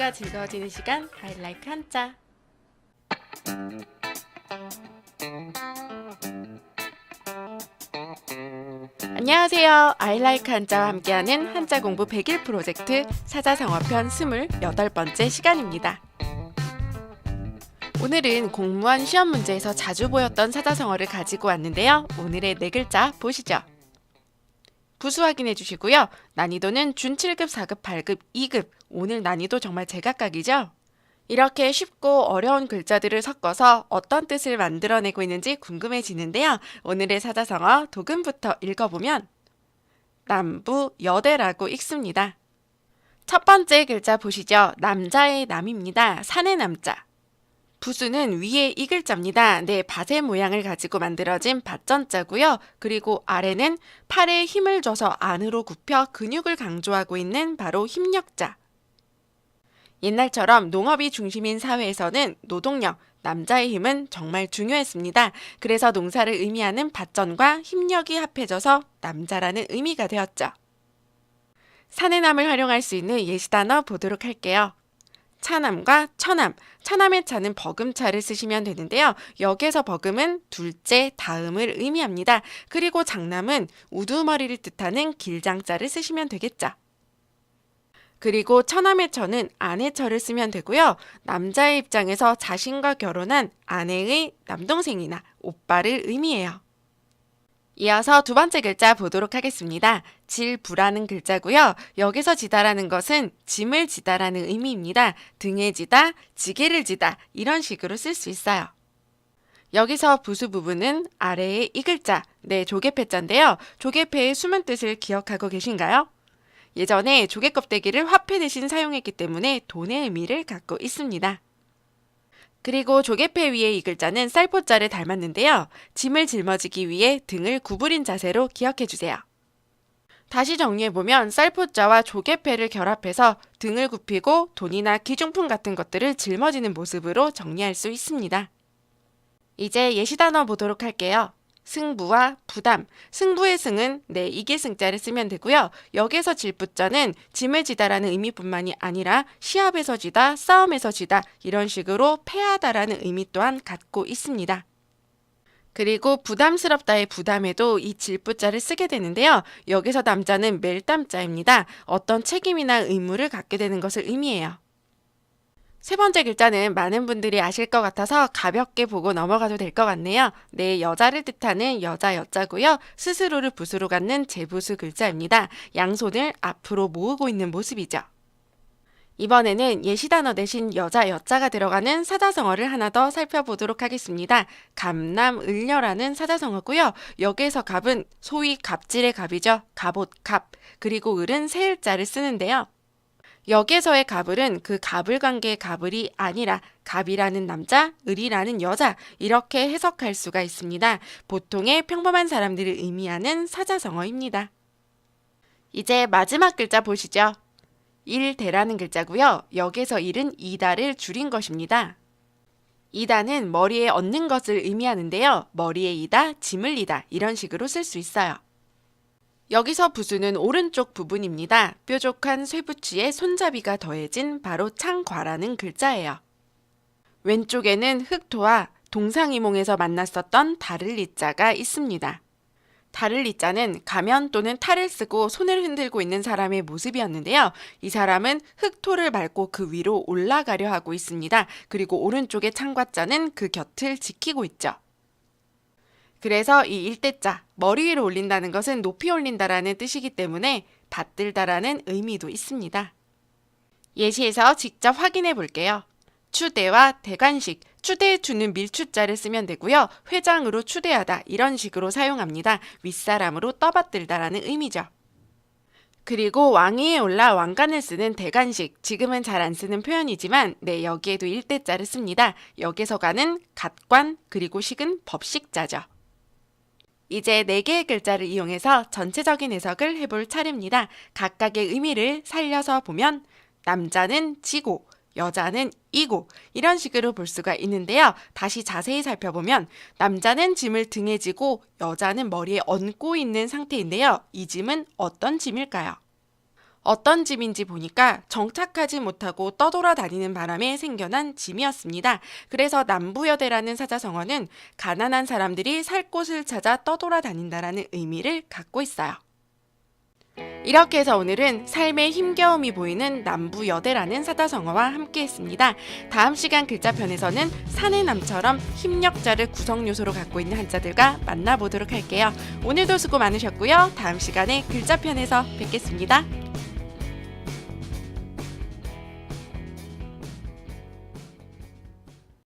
공부가 즐거워지는 시간 하이라이트 한자. 안녕하세요. 아이라이크 한자와 함께하는 한자 공부 100일 프로젝트 사자성어편 28번째 시간입니다. 오늘은 공무원 시험 문제에서 자주 보였던 사자성어를 가지고 왔는데요. 오늘의 네 글자 보시죠. 부수 확인해 주시고요. 난이도는 준 7급, 4급, 8급, 2급. 오늘 난이도 정말 제각각이죠? 이렇게 쉽고 어려운 글자들을 섞어서 어떤 뜻을 만들어내고 있는지 궁금해지는데요. 오늘의 사자성어 도금부터 읽어보면 남부 여대라고 읽습니다. 첫 번째 글자 보시죠. 남자의 남입니다. 산의 남자. 부수는 위에 이 글자입니다. 네, 밭의 모양을 가지고 만들어진 밭전자고요. 그리고 아래는 팔에 힘을 줘서 안으로 굽혀 근육을 강조하고 있는 바로 힘력자. 옛날처럼 농업이 중심인 사회에서는 노동력, 남자의 힘은 정말 중요했습니다. 그래서 농사를 의미하는 밭전과 힘력이 합해져서 남자라는 의미가 되었죠. 산의 남을 활용할 수 있는 예시 단어 보도록 할게요. 차남과 처남, 차남의 차는 버금차를 쓰시면 되는데요. 여기서 버금은 둘째, 다음을 의미합니다. 그리고 장남은 우두머리를 뜻하는 길장자를 쓰시면 되겠죠. 그리고 처남의 처는 아내 처를 쓰면 되고요. 남자의 입장에서 자신과 결혼한 아내의 남동생이나 오빠를 의미해요. 이어서 두 번째 글자 보도록 하겠습니다. 질부라는 글자고요. 여기서 지다라는 것은 짐을 지다라는 의미입니다. 등에 지다, 지게를 지다 이런 식으로 쓸 수 있어요. 여기서 부수 부분은 아래의 이 글자, 네 조개패자인데요. 조개패의 숨은 뜻을 기억하고 계신가요? 예전에 조개 껍데기를 화폐 대신 사용했기 때문에 돈의 의미를 갖고 있습니다. 그리고 조개패 위에 이 글자는 쌀포자를 닮았는데요. 짐을 짊어지기 위해 등을 구부린 자세로 기억해 주세요. 다시 정리해보면 쌀포자와 조개패를 결합해서 등을 굽히고 돈이나 기중품 같은 것들을 짊어지는 모습으로 정리할 수 있습니다. 이제 예시 단어 보도록 할게요. 승부와 부담. 승부의 승은 네, 이게 승자를 쓰면 되고요. 여기서 질부자는 짐을 지다라는 의미뿐만이 아니라 시합에서 지다, 싸움에서 지다 이런 식으로 패하다라는 의미 또한 갖고 있습니다. 그리고 부담스럽다의 부담에도 이 질부자를 쓰게 되는데요. 여기서 남자는 멜담자입니다. 어떤 책임이나 의무를 갖게 되는 것을 의미해요. 세 번째 글자는 많은 분들이 아실 것 같아서 가볍게 보고 넘어가도 될 것 같네요. 네, 여자를 뜻하는 여자 여자고요. 스스로를 붓으로 갖는 제부수 글자입니다. 양손을 앞으로 모으고 있는 모습이죠. 이번에는 예시 단어 대신 여자 여자가 들어가는 사자성어를 하나 더 살펴보도록 하겠습니다. 감남 을녀라는 사자성어고요. 여기에서 갑은 소위 갑질의 갑이죠. 갑옷 갑. 그리고 을은 세을자를 쓰는데요. 여기에서의 갑을은 그 갑을 관계의 갑을이 아니라 갑이라는 남자, 을이라는 여자 이렇게 해석할 수가 있습니다. 보통의 평범한 사람들을 의미하는 사자성어입니다. 이제 마지막 글자 보시죠. 일대라는 글자고요. 여기서 일은 이다를 줄인 것입니다. 이다는 머리에 얻는 것을 의미하는데요. 머리에 이다, 짐을 이다 이런 식으로 쓸 수 있어요. 여기서 부수는 오른쪽 부분입니다. 뾰족한 쇠붙이에 손잡이가 더해진 바로 창과라는 글자예요. 왼쪽에는 흑토와 동상이몽에서 만났었던 다를리자가 있습니다. 다를리자는 가면 또는 탈을 쓰고 손을 흔들고 있는 사람의 모습이었는데요. 이 사람은 흑토를 밟고 그 위로 올라가려 하고 있습니다. 그리고 오른쪽의 창과자는 그 곁을 지키고 있죠. 그래서 이 일대자 머리 위로 올린다는 것은 높이 올린다라는 뜻이기 때문에 받들다라는 의미도 있습니다. 예시에서 직접 확인해 볼게요. 추대와 대관식, 추대에 추는 밀추자를 쓰면 되고요. 회장으로 추대하다 이런 식으로 사용합니다. 윗사람으로 떠받들다라는 의미죠. 그리고 왕위에 올라 왕관을 쓰는 대관식, 지금은 잘 안 쓰는 표현이지만 네 여기에도 일대자를 씁니다. 여기서 가는 갓관 그리고 식은 법식자죠. 이제 네 개의 글자를 이용해서 전체적인 해석을 해볼 차례입니다. 각각의 의미를 살려서 보면 남자는 지고, 여자는 이고 이런 식으로 볼 수가 있는데요. 다시 자세히 살펴보면 남자는 짐을 등에 지고 여자는 머리에 얹고 있는 상태인데요. 이 짐은 어떤 짐일까요? 어떤 짐인지 보니까 정착하지 못하고 떠돌아다니는 바람에 생겨난 짐이었습니다. 그래서 남부여대라는 사자성어는 가난한 사람들이 살 곳을 찾아 떠돌아다닌다라는 의미를 갖고 있어요. 이렇게 해서 오늘은 삶의 힘겨움이 보이는 남부여대라는 사자성어와 함께 했습니다. 다음 시간 글자편에서는 산의 남처럼 힘력자를 구성 요소로 갖고 있는 한자들과 만나보도록 할게요. 오늘도 수고 많으셨고요. 다음 시간에 글자편에서 뵙겠습니다.